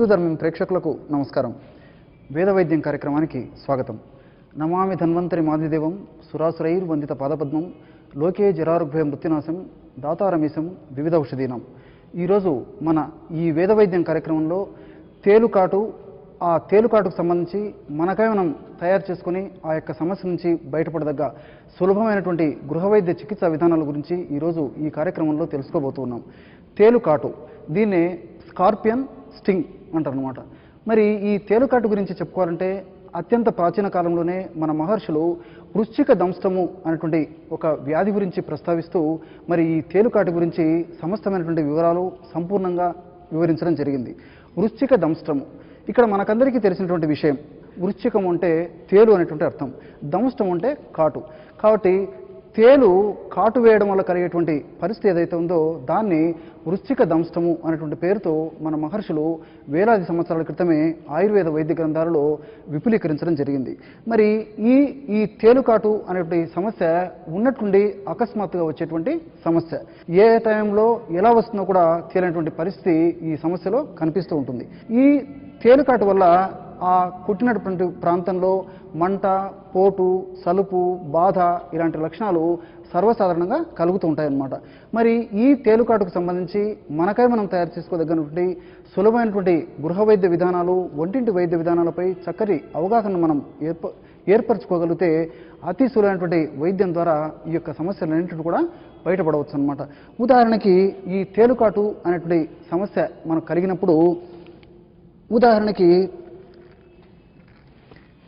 హిందూ ధర్మం ప్రేక్షకులకు నమస్కారం. వేద వైద్యం కార్యక్రమానికి స్వాగతం. నమామి ధన్వంతరి మాదిదేవం సురాసురైర్ వందిత పాదపద్మం లోకే జరారుభయ మృత్యునాశం దాతారమీశం వివిధ ఔషధీనం. ఈరోజు మన ఈ వేద వైద్యం కార్యక్రమంలో తేలుకాటు ఆ తేలుకాటుకు సంబంధించి మనకై మనం తయారు చేసుకుని ఆ యొక్క సమస్య నుంచి బయటపడదగ్గ సులభమైనటువంటి గృహ వైద్య చికిత్సా విధానాల గురించి ఈరోజు ఈ కార్యక్రమంలో తెలుసుకోబోతున్నాం తేలుకాటు దీన్నే స్కార్పియన్ స్టింగ్ అంటారనమాట మరి ఈ తేలుకాటు గురించి చెప్పుకోవాలంటే అత్యంత ప్రాచీన కాలంలోనే మన మహర్షులు వృశ్చిక దంష్టము అనేటువంటి ఒక వ్యాధి గురించి ప్రస్తావిస్తూ మరి ఈ తేలుకాటు గురించి సమస్తమైనటువంటి వివరాలు సంపూర్ణంగా వివరించడం జరిగింది. వృశ్చిక దంష్టము ఇక్కడ మనకందరికీ తెలిసినటువంటి విషయం వృశ్చికం అంటే తేలు అనేటువంటి అర్థం. దంష్టం అంటే కాటు. కాబట్టి తేలు కాటు వేయడం వల్ల కలిగేటువంటి పరిస్థితి ఏదైతే ఉందో దాన్ని వృశ్చిక దంష్టము అనేటువంటి పేరుతో మన మహర్షులు వేలాది సంవత్సరాల క్రితమే ఆయుర్వేద వైద్య గ్రంథాలలో విపులీకరించడం జరిగింది. మరి ఈ ఈ తేలుకాటు అనేటువంటి సమస్య ఉన్నట్టుండి అకస్మాత్తుగా వచ్చేటువంటి సమస్య. ఏ టైంలో ఎలా వస్తుందో కూడా తేలినటువంటి పరిస్థితి ఈ సమస్యలో కనిపిస్తూ ఉంటుంది. ఈ తేలుకాటు వల్ల ఆ కుట్టినటువంటి ప్రాంతంలో మంట పోటు సలుపు బాధ ఇలాంటి లక్షణాలు సర్వసాధారణంగా కలుగుతూ ఉంటాయన్నమాట. మరి ఈ తేలుకాటుకు సంబంధించి మనకై మనం తయారు చేసుకోదగినటువంటి సులభమైనటువంటి గృహ వైద్య విధానాలు ఒంటింటి వైద్య విధానాలపై చక్కటి అవగాహన మనం ఏర్ప ఏర్పరచుకోగలిగితే అతి సులభమైనటువంటి వైద్యం ద్వారా ఈ యొక్క సమస్యలన్నింటిని కూడా బయటపడవచ్చు అనమాట ఉదాహరణకి ఈ తేలుకాటు అనేటువంటి సమస్య మనకు కలిగినప్పుడు ఉదాహరణకి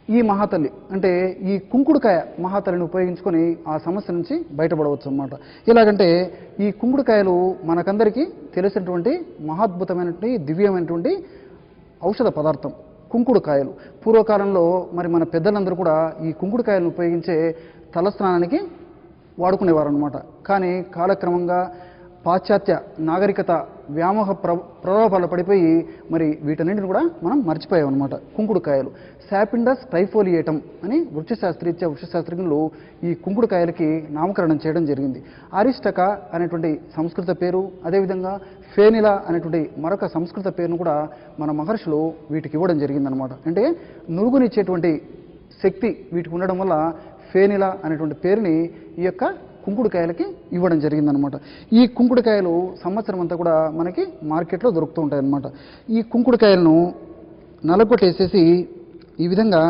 ఈ మహాతల్లి అంటే ఈ కుంకుడుకాయ మహాతల్లిని ఉపయోగించుకొని ఆ సమస్య నుంచి బయటపడవచ్చు అన్నమాట. ఎలాగంటే ఈ కుంకుడుకాయలు మనకందరికీ తెలిసినటువంటి మహాద్భుతమైనటువంటి దివ్యమైనటువంటి ఔషధ పదార్థం కుంకుడుకాయలు. పూర్వకాలంలో మరి మన పెద్దలందరూ కూడా ఈ కుంకుడుకాయలను ఉపయోగించే తలస్నానానికి వాడుకునేవారు అనమాట కానీ కాలక్రమంగా పాశ్చాత్య నాగరికత వ్యామోహ ప్ర ప్రలోభాలు పడిపోయి మరి వీటన్నింటిని కూడా మనం మర్చిపోయాం అనమాట కుంకుడుకాయలు. శాపిండస్ ట్రైఫోలియేటం అని వృక్షశాస్త్రీత్యా వృక్షశాస్త్రజ్ఞులు ఈ కుంకుడుకాయలకి నామకరణం చేయడం జరిగింది. అరిష్టక అనేటువంటి సంస్కృత పేరు అదేవిధంగా ఫేనిల అనేటువంటి మరొక సంస్కృత పేరును కూడా మన మహర్షులు వీటికి ఇవ్వడం జరిగిందనమాట అంటే నురుగునిచ్చేటువంటి శక్తి వీటికి ఉండడం వల్ల ఫేనిలా అనేటువంటి పేరుని ఈ యొక్క కుంకుడుకాయలకి ఇవ్వడం జరిగిందనమాట ఈ కుంకుడుకాయలు సంవత్సరం అంతా కూడా మనకి మార్కెట్లో దొరుకుతూ ఉంటాయన్నమాట. ఈ కుంకుడుకాయలను నలగొట్టేసేసి ఈ విధంగా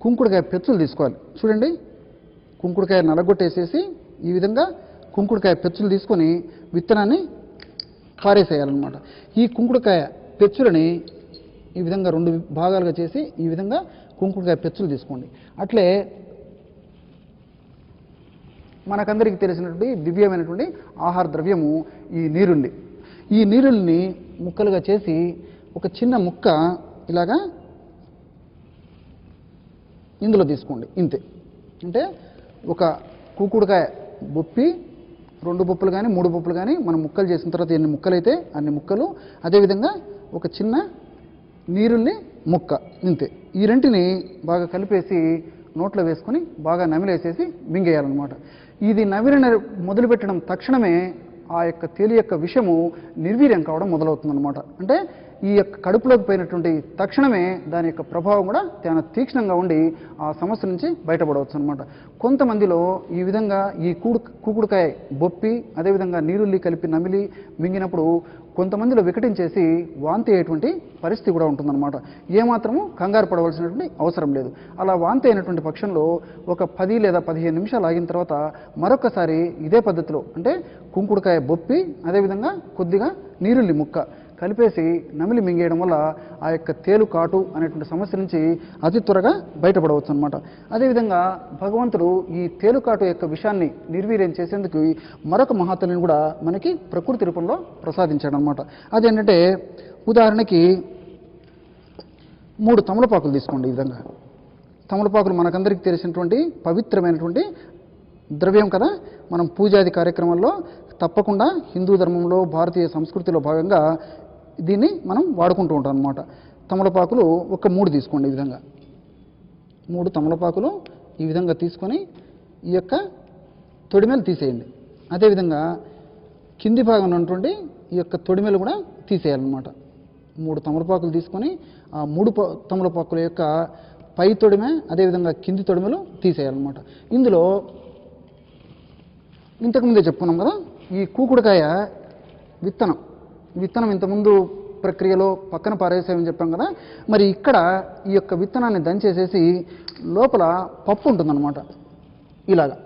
కుంకుడుకాయ పెచ్చులు తీసుకోవాలి. చూడండి కుంకుడుకాయ నలగొట్టేసేసి ఈ విధంగా కుంకుడుకాయ పెచ్చులు తీసుకొని విత్తనాన్ని పారేసేయాలన్నమాట. ఈ కుంకుడుకాయ పెచ్చులని ఈ విధంగా రెండు భాగాలుగా చేసి ఈ విధంగా కుంకుడుకాయ పెచ్చులు తీసుకోండి. అట్లే మనకందరికీ తెలిసినటువంటి దివ్యమైనటువంటి ఆహార ద్రవ్యము ఈ నీరుల్లి ఈ నీరుల్ని ముక్కలుగా చేసి ఒక చిన్న ముక్క ఇలాగా ఇందులో తీసుకోండి. ఇంతే. అంటే ఒక కూకుడుకాయ బొప్పి రెండు బొప్పులు కానీ మూడు బొప్పులు కానీ మనం ముక్కలు చేసిన తర్వాత ఎన్ని ముక్కలు అయితే అన్ని ముక్కలు అదేవిధంగా ఒక చిన్న నీరుల్ని ముక్క. ఇంతే. ఈ రెంటిని బాగా కలిపేసి నోట్లో వేసుకొని బాగా నమిలేసేసి మింగేయాలన్నమాట. ఇది నమిలిన మొదలుపెట్టడం తక్షణమే ఆ యొక్క తేలి యొక్క విషము నిర్వీర్యం కావడం మొదలవుతుందన్నమాట. అంటే ఈ యొక్క కడుపులోకి పోయినటువంటి తక్షణమే దాని యొక్క ప్రభావం కూడా చాలా తీక్షణంగా ఉండి ఆ సమస్య నుంచి బయటపడవచ్చు అనమాట కొంతమందిలో ఈ విధంగా ఈ కూడు కూకుడుకాయ బొప్పి అదేవిధంగా నీరుల్లి కలిపి నమిలి మింగినప్పుడు కొంతమందిలో వికటించేసి వాంతి అయ్యేటువంటి పరిస్థితి కూడా ఉంటుందన్నమాట. ఏమాత్రము కంగారు పడవలసినటువంటి అవసరం లేదు. అలా వాంతి అయినటువంటి పక్షంలో ఒక పది లేదా పదిహేను నిమిషాలు ఆగిన తర్వాత మరొకసారి ఇదే పద్ధతిలో అంటే కుంకుడుకాయ బొప్పి అదేవిధంగా కొద్దిగా నీరుల్లి ముక్క కలిపేసి నమిలి మింగేయడం వల్ల ఆ యొక్క తేలు కాటు అనేటువంటి సమస్య నుంచి అతి త్వరగా బయటపడవచ్చు అనమాట అదేవిధంగా భగవంతుడు ఈ తేలుకాటు యొక్క విషయాన్ని నిర్వీర్యం చేసేందుకు మరొక మహాతల్ని కూడా మనకి ప్రకృతి రూపంలో ప్రసాదించాడు అనమాట అదేంటంటే ఉదాహరణకి మూడు తమలపాకులు తీసుకోండి ఈ విధంగా. తమలపాకులు మనకందరికీ తెలిసినటువంటి పవిత్రమైనటువంటి ద్రవ్యం కదా. మనం పూజాది కార్యక్రమాల్లో తప్పకుండా హిందూ ధర్మంలో భారతీయ సంస్కృతిలో భాగంగా దీన్ని మనం వాడుకుంటూ ఉంటాం అనమాట తమలపాకులు ఒక మూడు తీసుకోండి ఈ విధంగా. మూడు తమలపాకులు ఈ విధంగా తీసుకొని ఈ యొక్క తొడిమెలు తీసేయండి. అదేవిధంగా కింది భాగం ఉన్నటువంటి ఈ యొక్క తొడిమెలు కూడా తీసేయాలన్నమాట. మూడు తమలపాకులు తీసుకొని ఆ మూడు తమలపాకుల యొక్క పై తొడిమె అదేవిధంగా కింది తొడిమెలు తీసేయాలన్నమాట. ఇందులో ఇంతకుముందే చెప్పుకున్నాం కదా ఈ కూకుడుకాయ విత్తనం. విత్తనం ఇంతకుముందు ప్రక్రియలో పక్కన పారేసామని చెప్పాం కదా మరి ఇక్కడ ఈ యొక్క విత్తనాన్ని దంచేసేసి లోపల పప్పు ఉంటుందన్నమాట. ఇలాగా.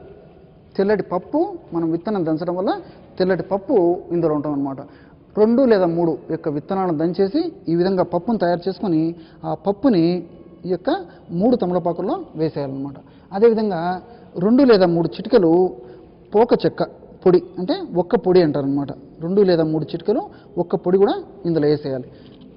తెల్లటి పప్పు మనం విత్తనం దంచడం వల్ల తెల్లటి పప్పు ఇందులో ఉంటుందన్నమాట రెండు లేదా మూడు యొక్క విత్తనాలను దంచేసి ఈ విధంగా పప్పును తయారు చేసుకొని ఆ పప్పుని ఈ యొక్క మూడు తమలపాకుల్లో వేసేయాలన్నమాట. అదేవిధంగా రెండు లేదా మూడు చిటికలు పోక చెక్క పొడి అంటే ఒక్క పొడి అంటారనమాట రెండు లేదా మూడు చిటికలు ఒక్క పొడి కూడా ఇందులో వేసేయాలి.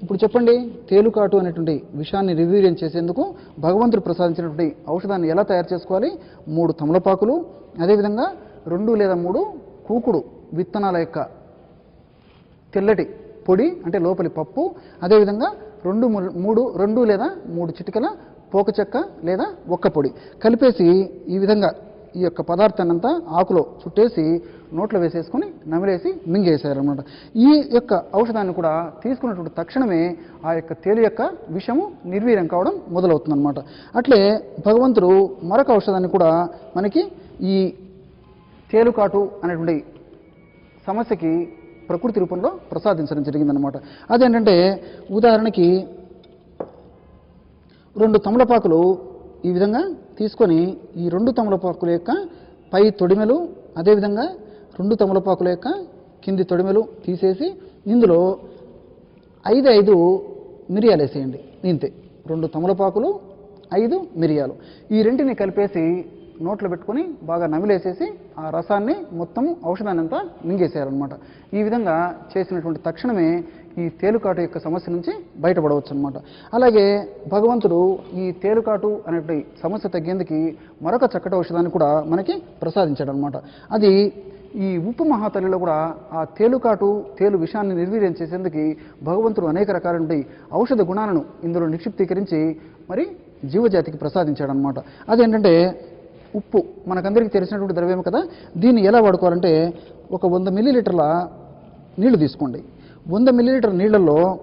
ఇప్పుడు చెప్పండి తేలుకాటు అనేటువంటి విషయాన్ని రివ్యూరియన్ చేసేందుకు భగవంతుడు ప్రసాదించినటువంటి ఔషధాన్ని ఎలా తయారు చేసుకోవాలి? మూడు తమలపాకులు అదేవిధంగా రెండు లేదా మూడు కూకుడు విత్తనాల యొక్క తెల్లటి పొడి అంటే లోపలి పప్పు అదేవిధంగా రెండు మూడు రెండు లేదా మూడు చిటికల పోక చెక్క లేదా ఒక్క పొడి కలిపేసి ఈ విధంగా ఈ యొక్క పదార్థాన్ని అంతా ఆకులో చుట్టేసి నోట్లో వేసేసుకొని నమిలేసి మింగేసారనమాట ఈ యొక్క ఔషధాన్ని కూడా తీసుకున్నటువంటి తక్షణమే ఆ యొక్క తేలి యొక్క విషము నిర్వీర్యం కావడం మొదలవుతుందన్నమాట. అట్లే భగవంతుడు మరొక ఔషధాన్ని కూడా మనకి ఈ తేలుకాటు అనేటువంటి సమస్యకి ప్రకృతి రూపంలో ప్రసాదించడం జరిగిందనమాట అదేంటంటే ఉదాహరణకి రెండు తమలపాకులు ఈ విధంగా తీసుకొని ఈ రెండు తమలపాకుల యొక్క పై తొడిమెలు అదేవిధంగా రెండు తమలపాకుల యొక్క కింది తొడిమెలు తీసేసి ఇందులో ఐదు ఐదు మిరియాలు వేసేయండి. ఇంతే. రెండు తమలపాకులు ఐదు మిరియాలు. ఈ రెంటిని కలిపేసి నోట్లో పెట్టుకొని బాగా నమిలేసేసి ఆ రసాన్ని మొత్తం ఔషధాన్ని అంతా మింగేసేయాలన్నమాట. ఈ విధంగా చేసినటువంటి తక్షణమే ఈ తేలుకాటు యొక్క సమస్య నుంచి బయటపడవచ్చు అనమాట అలాగే భగవంతుడు ఈ తేలుకాటు అనేటువంటి సమస్య తగ్గేందుకు మరొక చక్కటి ఔషధాన్ని కూడా మనకి ప్రసాదించాడు అనమాట అది ఈ ఉప్పు మహాతల్లిలో కూడా ఆ తేలుకాటు తేలు విషాన్ని నిర్వీర్యం చేసేందుకు భగవంతుడు అనేక రకాలంటి ఔషధ గుణాలను ఇందులో నిక్షిప్తీకరించి మరి జీవజాతికి ప్రసాదించాడనమాట అదేంటంటే ఉప్పు. మనకందరికీ తెలిసినటువంటి ద్రవ్యం కదా. దీన్ని ఎలా వాడుకోవాలంటే ఒక వంద మిల్లీలీటర్ల నీళ్ళు తీసుకోండి. వంద మిల్లీలీటర్ నీళ్ళల్లో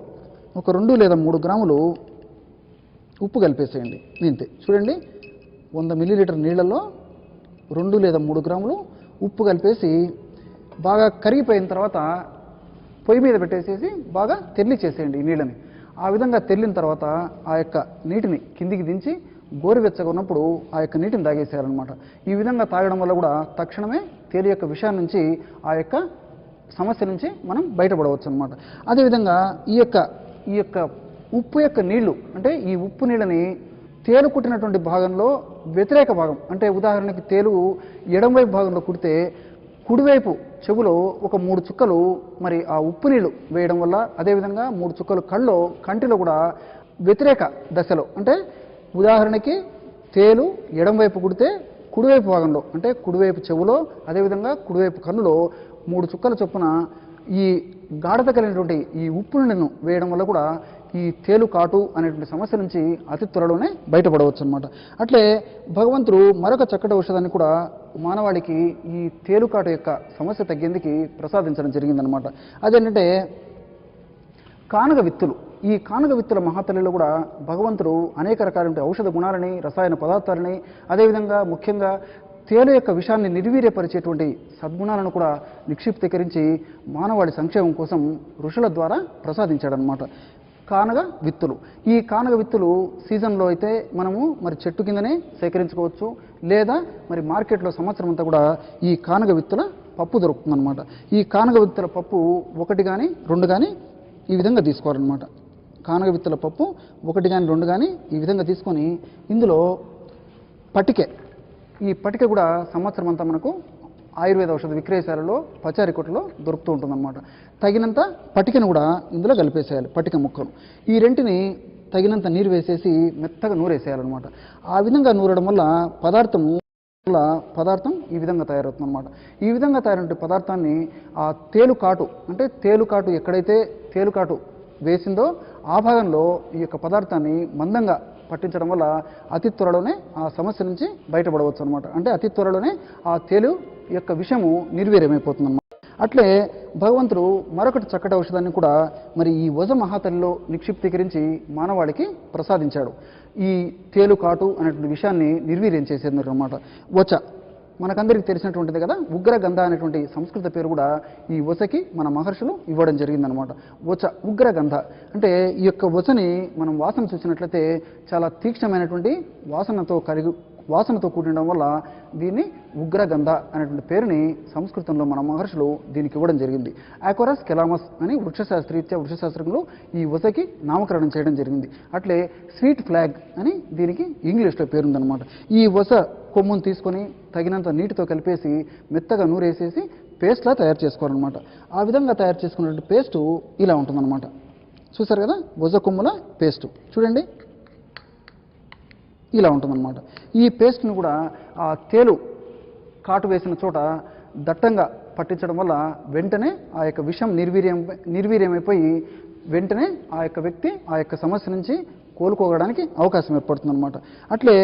ఒక రెండు లేదా మూడు గ్రాములు ఉప్పు కలిపేసేయండి. ఇంతే. చూడండి. వంద మిల్లీలీటర్ నీళ్ళల్లో రెండు లేదా మూడు గ్రాములు ఉప్పు కలిపేసి బాగా కరిగిపోయిన తర్వాత పొయ్యి మీద పెట్టేసేసి బాగా తెల్లి చేసేయండి ఈ నీళ్ళని. ఆ విధంగా తెల్లిన తర్వాత ఆ యొక్క నీటిని కిందికి దించి గోరువెచ్చగా ఉన్నప్పుడు ఆ యొక్క నీటిని తాగేసేయాలన్నమాట. ఈ విధంగా తాగడం వల్ల కూడా తక్షణమే తేలి యొక్క విషయం నుంచి ఆ యొక్క సమస్య నుంచి మనం బయటపడవచ్చు అనమాట అదేవిధంగా ఈ యొక్క ఈ యొక్క ఉప్పు యొక్క నీళ్ళు అంటే ఈ ఉప్పు నీళ్ళని తేలు కుట్టినటువంటి భాగంలో వ్యతిరేక భాగం అంటే ఉదాహరణకి తేలు ఎడమవైపు భాగంలో కుడితే కుడివైపు చెవులో ఒక మూడు చుక్కలు మరి ఆ ఉప్పు నీళ్ళు వేయడం వల్ల అదేవిధంగా మూడు చుక్కలు కళ్ళు కంటిలో కూడా వ్యతిరేక దశలో అంటే ఉదాహరణకి తేలు ఎడంవైపు కుడితే కుడివైపు భాగంలో అంటే కుడివైపు చెవులో అదేవిధంగా కుడివైపు కన్నులో మూడు చుక్కల చొప్పున ఈ గాఢత కలిగినటువంటి ఈ ఉప్పులను వేయడం వల్ల కూడా ఈ తేలు కాటు అనేటువంటి సమస్య నుంచి అతి త్వరలోనే బయటపడవచ్చు అనమాట అట్లే భగవంతుడు మరొక చక్కటి ఔషధాన్ని కూడా మానవాళికి ఈ తేలుకాటు యొక్క సమస్య తగ్గేందుకు ప్రసాదించడం జరిగిందనమాట అదేంటంటే కానగ విత్తులు. ఈ కానగ విత్తుల మహాతల్లిలో కూడా భగవంతుడు అనేక రకాలైన ఔషధ గుణాలని రసాయన పదార్థాలని అదేవిధంగా ముఖ్యంగా తేలు యొక్క విషాన్ని నిర్వీర్యపరిచేటువంటి సద్గుణాలను కూడా నిక్షిప్తీకరించి మానవాళి సంక్షేమం కోసం ఋషుల ద్వారా ప్రసాదించాడనమాట కానగ విత్తులు. ఈ కానగ విత్తులు సీజన్లో అయితే మనము మరి చెట్టు కిందనే సేకరించుకోవచ్చు. లేదా మరి మార్కెట్లో సంవత్సరం అంతా కూడా ఈ కానగ విత్తుల పప్పు దొరుకుతుందన్నమాట. ఈ కానగ విత్తుల పప్పు ఒకటి కానీ రెండు కానీ ఈ విధంగా తీసుకోవాలన్నమాట. కానగ విత్తుల పప్పు ఒకటి కానీ రెండు కానీ ఈ విధంగా తీసుకొని ఇందులో పటికె ఈ పటిక కూడా సంవత్సరం అంతా మనకు ఆయుర్వేద ఔషధ విక్రయశాలలో పచారి కొట్టలో దొరుకుతూ ఉంటుందన్నమాట. తగినంత పటికను కూడా ఇందులో కలిపేసేయాలి పటిక ముక్కను ఈ రెంటిని తగినంత నీరు వేసేసి మెత్తగా నూరేసేయాలన్నమాట. ఆ విధంగా నూరడం వల్ల పదార్థము వల్ల పదార్థం ఈ విధంగా తయారవుతుంది అనమాట ఈ విధంగా తయారైన పదార్థాన్ని ఆ తేలుకాటు అంటే తేలుకాటు ఎక్కడైతే తేలుకాటు వేసిందో ఆ భాగంలో ఈ యొక్క పదార్థాన్ని మందంగా పట్టించడం వల్ల అతి త్వరలోనే ఆ సమస్య నుంచి బయటపడవచ్చు అనమాట అంటే అతి త్వరలోనే ఆ తేలు యొక్క విషము నిర్వీర్యమైపోతుంది అట్లే భగవంతుడు మరొకటి చక్కటి ఔషధాన్ని కూడా మరి ఈ వజ మహాతలిలో నిక్షిప్తీకరించి మానవాళికి ప్రసాదించాడు. ఈ తేలు కాటు అనేటువంటి విషయాన్ని నిర్వీర్యం చేసేందుకు అనమాట వచ. మనకందరికీ తెలిసినటువంటిది కదా? ఉగ్రగంధ అనేటువంటి సంస్కృత పేరు కూడా ఈ వసకి మన మహర్షులు ఇవ్వడం జరిగిందనమాట. వచ ఉగ్రగంధ. అంటే ఈ యొక్క వచని మనం వాసన చూసినట్లయితే చాలా తీక్షణమైనటువంటి వాసనతో కలిగి వాసనతో కూడినడం వల్ల దీన్ని ఉగ్రగంధ అనేటువంటి పేరుని సంస్కృతంలో మన మహర్షులు దీనికి ఇవ్వడం జరిగింది. ఆకోరస్ కెలామస్ అని వృక్షశాస్త్రీత్యా వృక్షశాస్త్రంలో ఈ ఉసకి నామకరణం చేయడం జరిగింది. అట్లే స్వీట్ ఫ్లాగ్ అని దీనికి ఇంగ్లీష్లో పేరుందనమాట ఈ ఉస కొమ్మును తీసుకొని తగినంత నీటితో కలిపేసి మెత్తగా నూరేసేసి పేస్ట్లా తయారు చేసుకోవాలన్నమాట. ఆ విధంగా తయారు చేసుకున్నటువంటి పేస్టు ఇలా ఉంటుందన్నమాట. చూసారు కదా? వజ కొమ్ముల పేస్టు చూడండి. ఇలా ఉంటుందన్నమాట. ఈ పేస్ట్ని కూడా ఆ తేలు కాటు వేసిన చోట దట్టంగా పట్టించడం వల్ల వెంటనే ఆ యొక్క విషం నిర్వీర్యం నిర్వీర్యమైపోయి వెంటనే ఆ యొక్క వ్యక్తి ఆ యొక్క సమస్య నుంచి కోలుకోవడానికి అవకాశం ఏర్పడుతుందన్నమాట. అట్లే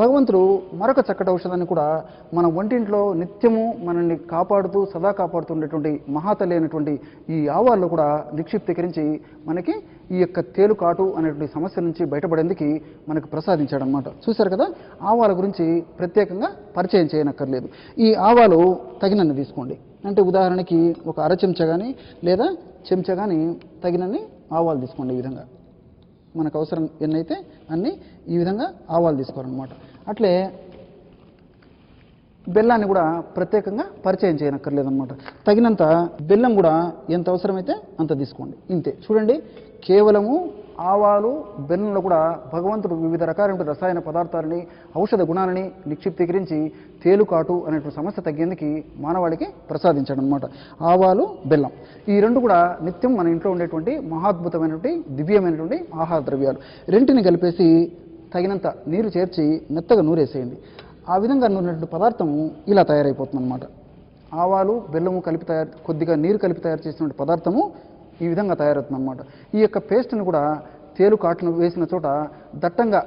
భగవంతుడు మరొక చక్కటి ఔషధాన్ని కూడా మన వంటింట్లో నిత్యము మనల్ని కాపాడుతూ సదా కాపాడుతుండేటువంటి మహాతల్లి అయినటువంటి ఈ ఆవాల్లో కూడా నిక్షిప్తీకరించి మనకి ఈ యొక్క తేలుకాటు అనేటువంటి సమస్య నుంచి బయటపడేందుకు మనకు ప్రసాదించాడనమాట చూశారు కదా? ఆవాల గురించి ప్రత్యేకంగా పరిచయం చేయనక్కర్లేదు. ఈ ఆవాలు తగినన్ని తీసుకోండి. అంటే ఉదాహరణకి ఒక అర చెంచా కానీ లేదా చెంచా కానీ తగినన్ని ఆవాలు తీసుకోండి ఈ విధంగా. మనకు అవసరం ఎన్నైతే అన్నీ ఈ విధంగా ఆవాలు తీసుకోవాలన్నమాట. అట్లే బెల్లాన్ని కూడా ప్రత్యేకంగా పరిచయం చేయనక్కర్లేదన్నమాట. తగినంత బెల్లం కూడా ఎంత అవసరమైతే అంత తీసుకోండి. ఇంతే. చూడండి కేవలము ఆవాలు బెల్లంలో కూడా భగవంతుడు వివిధ రకాలైన రసాయన పదార్థాలని ఔషధ గుణాలని నిక్షిప్తీకరించి తేలుకాటు అనేటువంటి సమస్య తగ్గేందుకు మానవాళికి ప్రసాదించాడు అనమాట ఆవాలు బెల్లం. ఈ రెండు కూడా నిత్యం మన ఇంట్లో ఉండేటువంటి మహాద్భుతమైనటువంటి దివ్యమైనటువంటి ఆహార ద్రవ్యాలు. రెంటిని కలిపేసి తగినంత నీరు చేర్చి మెత్తగా నూరేసేయండి. ఆ విధంగా నూరినటువంటి పదార్థం ఇలా తయారైపోతుంది అనమాట ఆవాలు బెల్లము కలిపి తయారు కొద్దిగా నీరు కలిపి తయారు చేసినటువంటి పదార్థము ఈ విధంగా తయారవుతుంది అనమాట ఈ యొక్క పేస్ట్ని కూడా తేలు కాటును వేసిన చోట దట్టంగా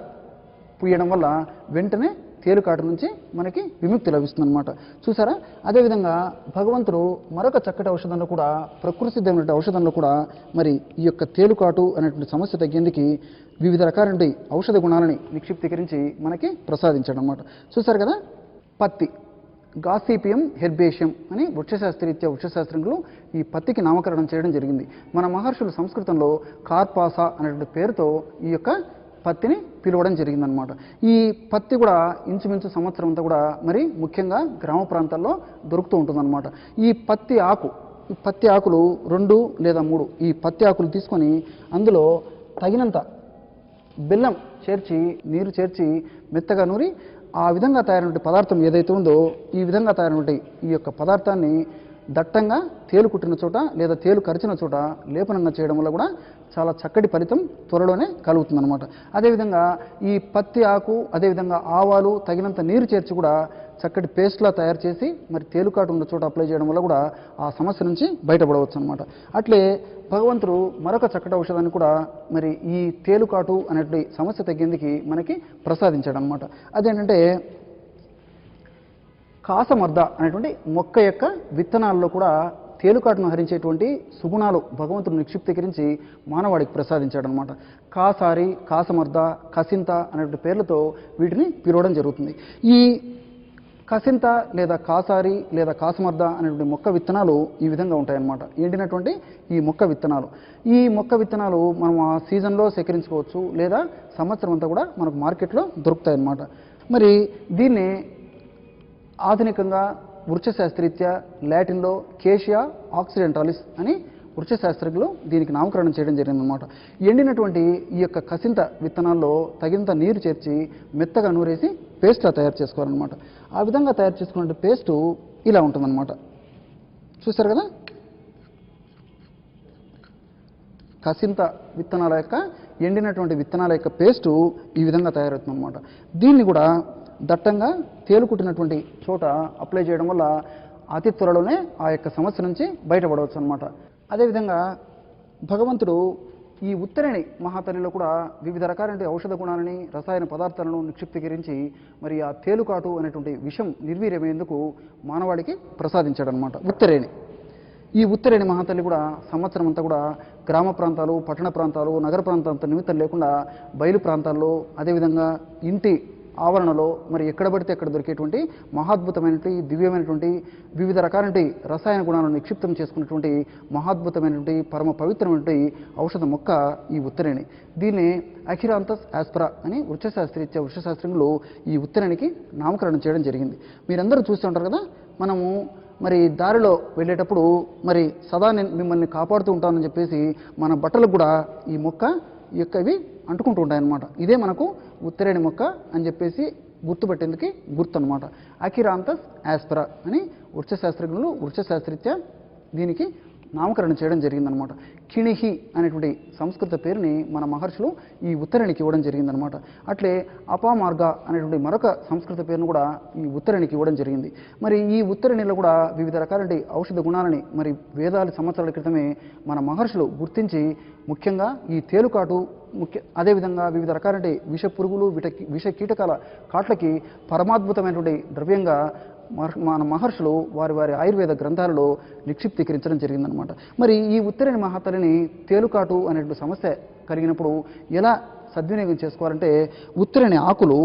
పూయడం వల్ల వెంటనే తేలుకాటు నుంచి మనకి విముక్తి లభిస్తుంది అనమాట చూసారా? అదేవిధంగా భగవంతుడు మరొక చక్కటి ఔషధంలో కూడా ప్రకృతి సిద్ధమైన ఔషధంలో కూడా మరి ఈ యొక్క తేలుకాటు అనేటువంటి సమస్య తగ్గేందుకు వివిధ రకాలైన ఔషధ గుణాలని నిక్షిప్తీకరించి మనకి ప్రసాదించాడు అనమాట చూసారు కదా? పత్తి. గాసిపియం హెర్బేషియం అని వృక్షశాస్త్రీత్యా వృక్షశాస్త్రంలో ఈ పత్తికి నామకరణం చేయడం జరిగింది. మన మహర్షులు సంస్కృతంలో కార్పాస అనేటువంటి పేరుతో ఈ యొక్క పత్తిని పిలవడం జరిగిందనమాట ఈ పత్తి కూడా ఇంచుమించు సంవత్సరం అంతా కూడా మరి ముఖ్యంగా గ్రామ ప్రాంతాల్లో దొరుకుతూ ఉంటుందన్నమాట. ఈ పత్తి ఆకు ఈ పత్తి ఆకులు రెండు లేదా మూడు ఈ పత్తి ఆకులు తీసుకొని అందులో తగినంత బెల్లం చేర్చి నీరు చేర్చి మెత్తగా నూరి ఆ విధంగా తయారైన పదార్థం ఏదైతే ఉందో ఈ విధంగా తయారైన ఈ యొక్క పదార్థాన్ని దట్టంగా తేలు కుట్టిన చోట లేదా తేలు కరిచిన చోట లేపనంగా చేయడం వల్ల కూడా చాలా చక్కటి ఫలితం త్వరలోనే కలుగుతుందన్నమాట. అదేవిధంగా ఈ పత్తి ఆకు అదేవిధంగా ఆవాలు తగినంత నీరు చేర్చి కూడా చక్కటి పేస్ట్లా తయారు చేసి మరి తేలుకాటు ఉన్న చోట అప్లై చేయడం వల్ల కూడా ఆ సమస్య నుంచి బయటపడవచ్చు అనమాట అట్లే భగవంతుడు మరొక చక్కటి ఔషధాన్ని కూడా మరి ఈ తేలుకాటు అనేటువంటి సమస్య తగ్గేందుకు మనకి ప్రసాదించాడు అనమాట అదేంటంటే కాసమర్ద అనేటువంటి మొక్క యొక్క విత్తనాల్లో కూడా తేలుకాటును హరించేటువంటి సుగుణాలు భగవంతుడు నిక్షిప్తీకరించి మానవాడికి ప్రసాదించాడనమాట కాసారి కాసమర్ద కసింత అనేటువంటి పేర్లతో వీటిని పిలవడం జరుగుతుంది. ఈ కసింత లేదా కాసారి లేదా కాసమర్ద అనేటువంటి మొక్క విత్తనాలు ఈ విధంగా ఉంటాయన్నమాట. ఎండినటువంటి ఈ మొక్క విత్తనాలు. ఈ మొక్క విత్తనాలు మనం ఆ సీజన్లో సేకరించుకోవచ్చు లేదా సంవత్సరం అంతా కూడా మనకు మార్కెట్లో దొరుకుతాయన్నమాట. మరి దీన్ని ఆధునికంగా వృక్షశాస్త్రీత్యా లాటిన్లో కేషియా ఆక్సిడెంటాలిస్ అని వృక్షశాస్త్రజ్ఞులు దీనికి నామకరణం చేయడం జరిగిందనమాట ఎండినటువంటి ఈ యొక్క కసింత విత్తనాల్లో తగినంత నీరు చేర్చి మెత్తగా నూరేసి పేస్ట్లా తయారు చేసుకోవాలన్నమాట. ఆ విధంగా తయారు చేసుకున్న పేస్టు ఇలా ఉంటుందన్నమాట. చూస్తారు కదా? కసింత విత్తనాల యొక్క ఎండినటువంటి విత్తనాల యొక్క పేస్టు ఈ విధంగా తయారవుతుంది అనమాట దీన్ని కూడా దట్టంగా తేలుకుట్టినటువంటి చోట అప్లై చేయడం వల్ల అతి త్వరలోనే ఆ యొక్క సమస్య నుంచి బయటపడవచ్చు అనమాట అదేవిధంగా భగవంతుడు ఈ ఉత్తరేణి మహాతల్లిలో కూడా వివిధ రకాలైన ఔషధ గుణాలని రసాయన పదార్థాలను నిక్షిప్తీకరించి మరి ఆ తేలుకాటు అనేటువంటి విషం నిర్వీర్యమయ్యేందుకు మానవాడికి ప్రసాదించాడనమాట ఉత్తరేణి. ఈ ఉత్తరేణి మహాతల్లి కూడా సంవత్సరం అంతా కూడా గ్రామ ప్రాంతాలు పట్టణ ప్రాంతాలు నగర ప్రాంతాలతో నిమిత్తం లేకుండా బయలు ప్రాంతాల్లో అదేవిధంగా ఇంటి ఆవరణలో మరి ఎక్కడ పడితే అక్కడ దొరికేటువంటి మహాద్భుతమైనటువంటి దివ్యమైనటువంటి వివిధ రకాలైనటువంటి రసాయన గుణాలను నిక్షిప్తం చేసుకున్నటువంటి మహాద్భుతమైనటువంటి పరమ పవిత్రమైనటువంటి ఔషధ మొక్క ఈ ఉత్తరేణి. దీన్ని అఖిరాంతస్ ఆస్పరా అని వృక్షశాస్త్రీత్య వృక్షశాస్త్రంలో ఈ ఉత్తరేణికి నామకరణం చేయడం జరిగింది. మీరందరూ చూస్తూ ఉంటారు కదా మనము మరి దారిలో వెళ్ళేటప్పుడు మరి సదా నేను మిమ్మల్ని కాపాడుతూ ఉంటానని చెప్పేసి మన బట్టలకు కూడా ఈ మొక్క యొక్క ఇవి అంటుకుంటూ ఉంటాయన్నమాట. ఇదే మనకు ఉత్తరేణి మొక్క అని చెప్పేసి గుర్తుపెట్టేందుకు గుర్తు అనమాట అకిరాంతస్ ఆస్పరా అని వృక్షశాస్త్రజ్ఞులు వృక్షశాస్త్రీత్యా దీనికి నామకరణం చేయడం జరిగిందనమాట. కిణిహి అనేటువంటి సంస్కృత పేరుని మన మహర్షులు ఈ ఉత్తరానికి ఇవ్వడం జరిగిందనమాట. అట్లే అపామార్గ అనేటువంటి మరొక సంస్కృత పేరును కూడా ఈ ఉత్తరానికి ఇవ్వడం జరిగింది. మరి ఈ ఉత్తరణిలో కూడా వివిధ రకాలైన ఔషధ గుణాలని మరి వేదాల సంవత్సరాల క్రితమే మన మహర్షులు గుర్తించి ముఖ్యంగా ఈ తేలుకాటు ముఖ్య అదేవిధంగా వివిధ రకాలంటి విష పురుగులు విట విష కీటకాల కాట్లకి పరమాద్భుతమైనటువంటి ద్రవ్యంగా మన మహర్షులు వారి వారి ఆయుర్వేద గ్రంథాలలో నిక్షిప్తీకరించడం జరిగిందనమాట మరి ఈ ఉత్తరేణి మహాతలిని తేలుకాటు అనేటువంటి సమస్య కలిగినప్పుడు ఎలా సద్వినియోగం చేసుకోవాలంటే ఉత్తరేణి ఆకులు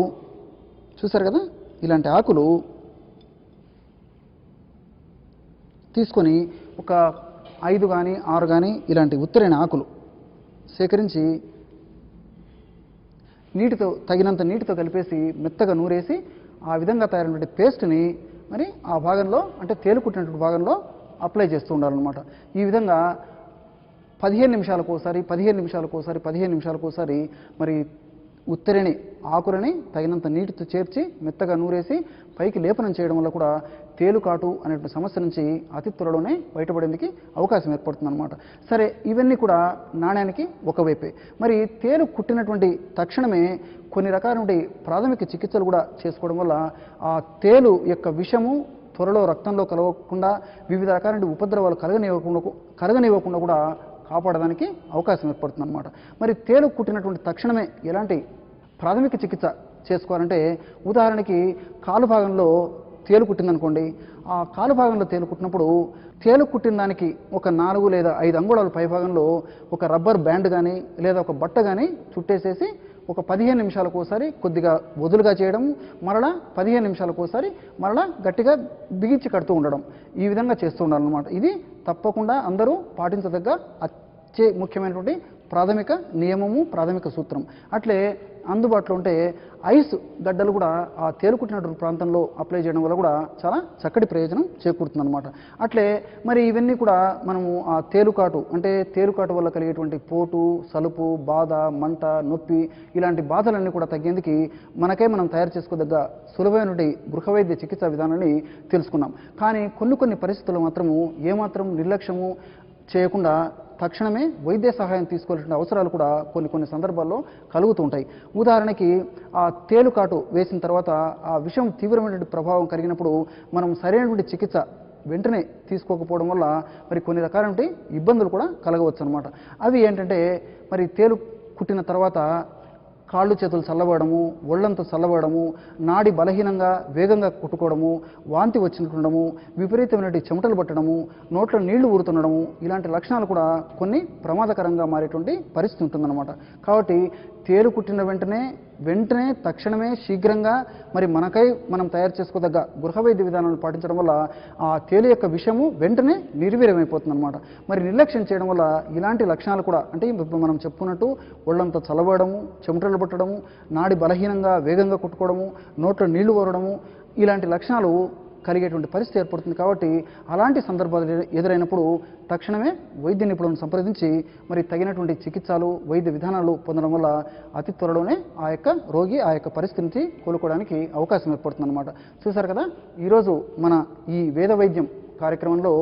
చూసారు కదా? ఇలాంటి ఆకులు తీసుకొని ఒక ఐదు కానీ ఆరు కానీ ఇలాంటి ఉత్తరేణి ఆకులు సేకరించి నీటితో తగినంత నీటితో కలిపేసి మెత్తగా నూరేసి ఆ విధంగా తయారైనటువంటి పేస్ట్ని మరి ఆ భాగంలో అంటే తేలుకుట్టినటువంటి భాగంలో అప్లై చేస్తూ ఉండాలన్నమాట. ఈ విధంగా పదిహేను నిమిషాలకు ఒకసారి పదిహేను నిమిషాలకు ఒకసారి పదిహేను నిమిషాలకు ఒకసారి మరి ఉత్తరిని ఆకులని తగినంత నీటితో చేర్చి మెత్తగా నూరేసి పైకి లేపనం చేయడం వల్ల కూడా తేలుకాటు అనేటువంటి సమస్య నుంచి అతి త్వరలోనే బయటపడేందుకు అవకాశం ఏర్పడుతుంది అనమాట సరే ఇవన్నీ కూడా నాణ్యానికి ఒకవైపే మరి తేలు కుట్టినటువంటి తక్షణమే కొన్ని రకాలైన ప్రాథమిక చికిత్సలు కూడా చేసుకోవడం వల్ల ఆ తేలు యొక్క విషము త్వరలో రక్తంలో కలవకుండా వివిధ రకాలైన ఉపద్రవాలు కలగనివ్వకుండా కలగనివ్వకుండా కూడా కాపాడడానికి అవకాశం ఏర్పడుతుంది అనమాట మరి తేలు కుట్టినటువంటి తక్షణమే ఎలాంటి ప్రాథమిక చికిత్స చేసుకోవాలంటే ఉదాహరణకి కాలు భాగంలో తేలు కుట్టిందనుకోండి. ఆ కాలు భాగంలో తేలు కుట్టినప్పుడు తేలు కుట్టిన దానికి ఒక నాలుగు లేదా ఐదు అంగుళాల పై భాగంలో ఒక రబ్బర్ బ్యాండ్ కానీ లేదా ఒక బట్ట కానీ చుట్టేసేసి ఒక పదిహేను నిమిషాలకు ఒకసారి కొద్దిగా వదులుగా చేయడం మరలా పదిహేను నిమిషాలకు ఒకసారి మరలా గట్టిగా బిగించి కడుతూ ఉండడం. ఈ విధంగా చేస్తూ ఉండాలన్నమాట. ఇది తప్పకుండా అందరూ పాటించదగ్గ అచ్చే ముఖ్యమైనటువంటి ప్రాథమిక నియమము ప్రాథమిక సూత్రం. అట్లే అందుబాటులో ఉంటే ఐస్ గడ్డలు కూడా ఆ తేలుకుట్టినటువంటి ప్రాంతంలో అప్లై చేయడం వల్ల కూడా చాలా చక్కటి ప్రయోజనం చేకూరుతుంది అనమాట అట్లే మరి ఇవన్నీ కూడా మనము ఆ తేలుకాటు అంటే తేలుకాటు వల్ల కలిగేటువంటి పోటు సలుపు బాధ మంట నొప్పి ఇలాంటి బాధలన్నీ కూడా తగ్గేందుకు మనకే మనం తయారు చేసుకోదగ్గ సులభమైనటువంటి గృహవైద్య చికిత్సా విధానాన్ని తెలుసుకున్నాం. కానీ కొన్ని కొన్ని పరిస్థితుల్లో మాత్రము ఏమాత్రం నిర్లక్ష్యము చేయకుండా తక్షణమే వైద్య సహాయం తీసుకోవాల్సిన అవసరాలు కూడా కొన్ని కొన్ని సందర్భాల్లో కలుగుతూ ఉంటాయి. ఉదాహరణకి ఆ తేలుకాటు వేసిన తర్వాత ఆ విషం తీవ్రమైనటువంటి ప్రభావం కలిగినప్పుడు మనం సరైనటువంటి చికిత్స వెంటనే తీసుకోకపోవడం వల్ల మరి కొన్ని రకాలైన ఇబ్బందులు కూడా కలగవచ్చు అనమాట అవి ఏంటంటే మరి తేలు కుట్టిన తర్వాత కాళ్ళు చేతులు చల్లబడము ఒళ్ళంతా చల్లబడము నాడి బలహీనంగా వేగంగా కుట్టుకోవడము వాంతి వచ్చినట్టుండము విపరీతమైనటువంటి చెమటలు పట్టడము నోట్లో నీళ్ళు ఊరుతుండడము ఇలాంటి లక్షణాలు కూడా కొన్ని ప్రమాదకరంగా మారేటువంటి పరిస్థితి ఉంటుందన్నమాట. కాబట్టి తేలు కుట్టిన వెంటనే వెంటనే తక్షణమే శీఘ్రంగా మరి మనకై మనం తయారు చేసుకోదగ్గ గృహ వైద్య విధానాలను పాటించడం వల్ల ఆ తేలు యొక్క విషము వెంటనే నిర్వీర్యమైపోతుంది అనమాట మరి నిర్లక్ష్యం చేయడం వల్ల ఇలాంటి లక్షణాలు కూడా అంటే ఇప్పుడు మనం చెప్పుకున్నట్టు ఒళ్ళంతా చలవడము చెమటలు పట్టడము నాడి బలహీనంగా వేగంగా కుట్టుకోవడము నోట్లో నీళ్ళు కోరడము ఇలాంటి లక్షణాలు కలిగేటువంటి పరిస్థితి ఏర్పడుతుంది కాబట్టి అలాంటి సందర్భాలు ఎదురైనప్పుడు తక్షణమే వైద్య నిపుణులను సంప్రదించి మరి తగినటువంటి చికిత్సలు వైద్య విధానాలు పొందడం వల్ల అతి త్వరలోనే ఆ యొక్క రోగి ఆ యొక్క పరిస్థితి నుంచి కోలుకోవడానికి అవకాశం ఏర్పడుతుంది అనమాట చూసారు కదా? ఈరోజు మన ఈ వేద వైద్యం కార్యక్రమంలో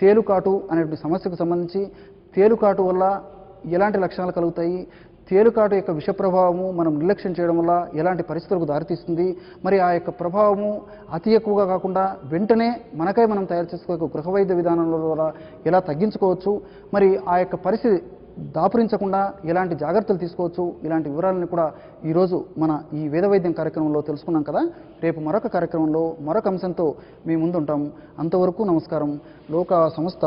తేలుకాటు అనేటువంటి సమస్యకు సంబంధించి తేలుకాటు వల్ల ఎలాంటి లక్షణాలు కలుగుతాయి? తేలుకాటు యొక్క విష ప్రభావము మనం నిర్లక్ష్యం చేయడం వల్ల ఎలాంటి పరిస్థితులకు దారితీస్తుంది? మరి ఆ యొక్క ప్రభావము అతి ఎక్కువగా కాకుండా వెంటనే మనకై మనం తయారు చేసుకో గృహవైద్య విధానంలో ద్వారా ఎలా తగ్గించుకోవచ్చు? మరి ఆ యొక్క పరిస్థితి దాపురించకుండా ఎలాంటి జాగ్రత్తలు తీసుకోవచ్చు? ఇలాంటి వివరాలను కూడా ఈరోజు మన ఈ వేదవైద్యం కార్యక్రమంలో తెలుసుకున్నాం కదా? రేపు మరొక కార్యక్రమంలో మరొక అంశంతో మీ ముందుంటాం. అంతవరకు నమస్కారం. లోక సంస్థ